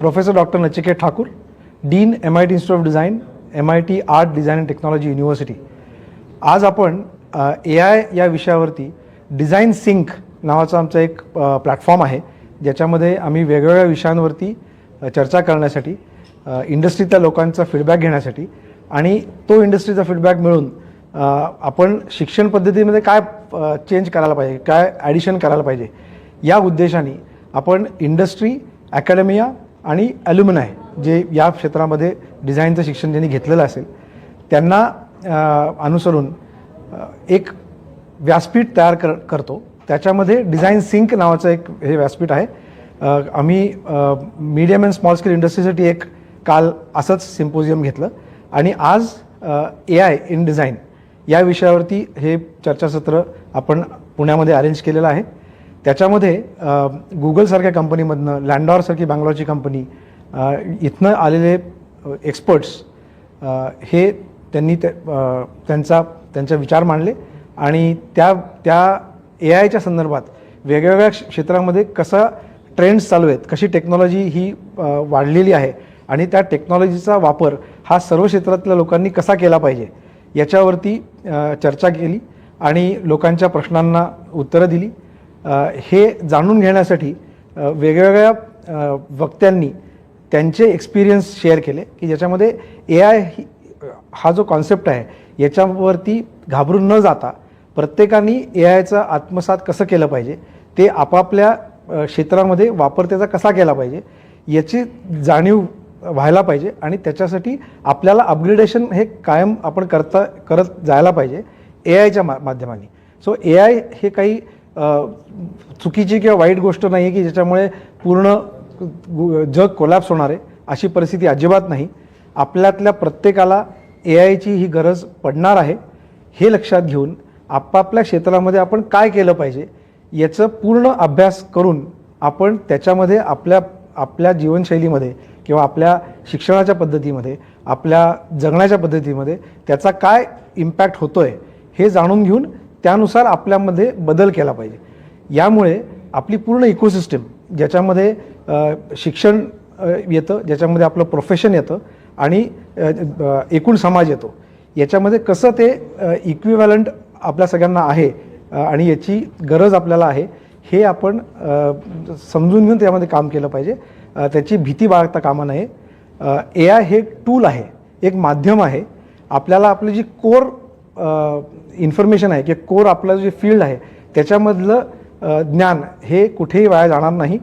Professor doctor Nachiket Thakur dean M I T institute of design M I T art design and technology university आज आपण ए I या विषयावरती design sink नावाचा आमचा एक platform आहे ज्याच्यामध्ये आम्ही वेगवेगळ्या विषयांवरती चर्चा करण्यासाठी इंडस्ट्रीतल्या लोकांचा फीडबॅक घेण्यासाठी आणि तो इंडस्ट्रीचा फीडबॅक मिळून आपण शिक्षण पद्धतीमध्ये काय चेंज करायला पाहिजे काय ॲडिशन करायला पाहिजे या उद्देशाने आपण इंडस्ट्री अकॅडमिया आणि ॲल्युमिनाय जे या क्षेत्रामध्ये डिझाईनचं शिक्षण ज्यांनी घेतलेलं असेल त्यांना अनुसरून एक व्यासपीठ तयार कर करतो. त्याच्यामध्ये डिझाईन सिंक नावाचं एक हे व्यासपीठ आहे. आम्ही मीडियम अँड स्मॉल स्केल इंडस्ट्रीसाठी एक काल असंच सिम्पोजियम घेतलं. आणि आज ए आय इन डिझाईन या विषयावरती हे चर्चासत्र आपण पुण्यामध्ये अरेंज केलेलं आहे. त्याच्यामध्ये गुगलसारख्या कंपनीमधनं लँडॉरसारखी बँगलोरची कंपनी इथनं आलेले एक्सपर्ट्स हे त्यांनी ते त्यांचा त्यांचा विचार मांडले आणि त्या त्या ए आयच्या संदर्भात वेगवेगळ्या क्षेत्रामध्ये कसा ट्रेंड्स चालू आहेत कशी टेक्नॉलॉजी ही वाढलेली आहे आणि त्या टेक्नॉलॉजीचा वापर हा सर्व क्षेत्रातल्या लोकांनी कसा केला पाहिजे याच्यावरती चर्चा केली आणि लोकांच्या प्रश्नांना उत्तरं दिली. हे जाणून घेण्यासाठी वेगवेगळ्या वक्त्यांनी त्यांचे एक्सपिरियन्स शेअर केले की ज्याच्यामध्ये ए आय हा जो कॉन्सेप्ट आहे याच्यावरती घाबरून न जाता प्रत्येकाने ए आयचं आत्मसात कसं केलं पाहिजे ते आपापल्या क्षेत्रामध्ये वापर त्याचा कसा केला पाहिजे याची जाणीव व्हायला पाहिजे आणि त्याच्यासाठी आपल्याला अपग्रेडेशन हे कायम आपण करता करत जायला पाहिजे ए आयच्या मा माध्यमाने. सो ए आय हे काही चुकीची किंवा वाईट गोष्ट नाही आहे की ज्याच्यामुळे पूर्ण जग कोलॅप्स होणार आहे अशी परिस्थिती अजिबात नाही. आपल्यातल्या प्रत्येकाला ए आयची ही गरज पडणार आहे हे लक्षात घेऊन आपापल्या क्षेत्रामध्ये आपण काय केलं पाहिजे याचं पूर्ण अभ्यास करून आपण त्याच्यामध्ये आपल्या आपल्या जीवनशैलीमध्ये किंवा आपल्या शिक्षणाच्या पद्धतीमध्ये आपल्या जगण्याच्या पद्धतीमध्ये त्याचा काय इम्पॅक्ट होतो आहे हे जाणून घेऊन त्यानुसार आपल्यामध्ये बदल केला पाहिजे. यामुळे आपली पूर्ण इकोसिस्टम ज्याच्यामध्ये शिक्षण येतं ज्याच्यामध्ये आपलं प्रोफेशन येतं आणि एकूण समाज येतो याच्यामध्ये कसं ते इक्विव्हॅलंट आपल्या सगळ्यांना आहे आणि याची गरज आपल्याला आहे हे आपण समजून घेऊन त्यामध्ये काम केलं पाहिजे. त्याची भीती बाळगता कामा नये. ए आय हे टूल आहे एक माध्यम आहे. आपल्याला आपली जी कोर इन्फॉर्मेशन आहे किंवा कोर आपलं जे फील्ड आहे त्याच्यामधलं ज्ञान हे कुठेही वाया जाणार नाही.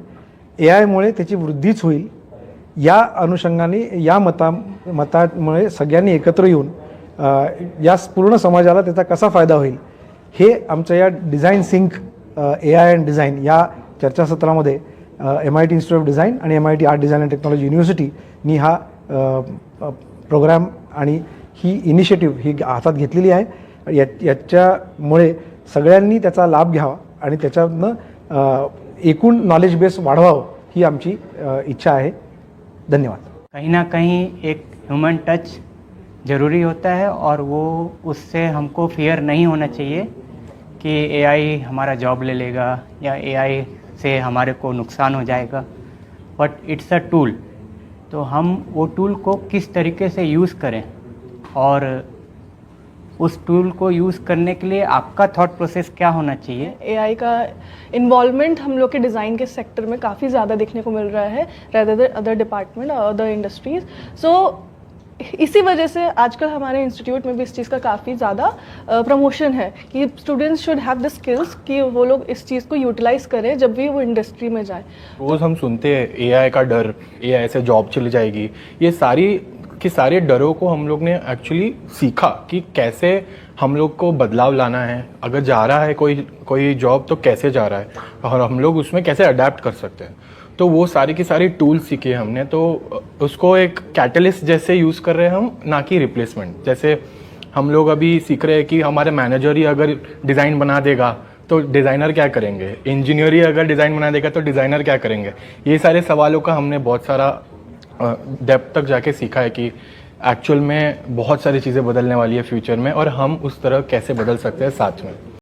ए आयमुळे त्याची वृद्धीच होईल. या अनुषंगाने या मता मतामुळे सगळ्यांनी एकत्र येऊन या पूर्ण समाजाला त्याचा कसा फायदा होईल हे आमच्या या design sync A I and design या चर्चासत्रामध्ये M I T institute of design आणि M I T art design and technology युनिव्हर्सिटीनी हा प्रोग्राम आणि ही इनिशिएटिव्ह ही हातात घेतलेली आहे. या याच्यामुळे सगळ्यांनी त्याचा लाभ घ्यावा आणि त्याच्यातनं एकूण नॉलेज बेस वाढवावं ही आमची इच्छा आहे. धन्यवाद. कहीं ना कहीं एक ह्यूमन टच ज़रूरी होता है और वो उससे हमको फियर नहीं होना चाहिए कि एआई हमारा जॉब ले लेगा या एआई से हमारे को नुकसान हो जाएगा. बट इट्स अ टूल तो हम वो टूल को किस तरीके से यूज़ करें? और उस टूल को यूज़ करने के लिए आपका थॉट प्रोसेस क्या होना चाहिए? एआई का इन्वॉल्वमेंट हम लोग के डिज़ाइन के सेक्टर में काफ़ी ज़्यादा देखने को मिल रहा है रेदर अदर डिपार्टमेंट और अदर इंडस्ट्रीज़ सो इसी वजह से आजकल हमारे इंस्टीट्यूट में भी इस चीज़ का काफ़ी ज़्यादा प्रमोशन है कि students should have the skills कि वो लोग इस चीज़ को यूटिलाइज करें जब भी वो इंडस्ट्री में जाए। रोज़ हम सुनते हैं एआई का डर एआई से जॉब चली जाएगी। ये सारी के सारे डरों को हम लोग ने एक्चुअली सीखा कि कैसे हम लोग को बदलाव लाना है। अगर जा रहा है कोई कोई जॉब तो कैसे जा रहा है और हम लोग उसमें कैसे अडेप्ट कर सकते हैं। तो वो सारी की सारी टूल सीखे हमने। तो उसको एक कैटलिस्ट जैसे यूज़ कर रहे हैं हम, ना कि रिप्लेसमेंट जैसे हम लोग अभी सीख रहे हैं कि हमारे मैनेजर ही अगर डिज़ाइन बना देगा तो डिज़ाइनर क्या करेंगे? इंजीनियर ही अगर डिज़ाइन बना देगा तो डिज़ाइनर क्या करेंगे? ये सारे सवालों का हमने बहुत सारा डेप्थ तक जाके सीखा है कि एक्चुअल में बहुत सारी चीज़ें बदलने वाली है फ्यूचर में और हम उस तरह कैसे बदल सकते हैं साथ में।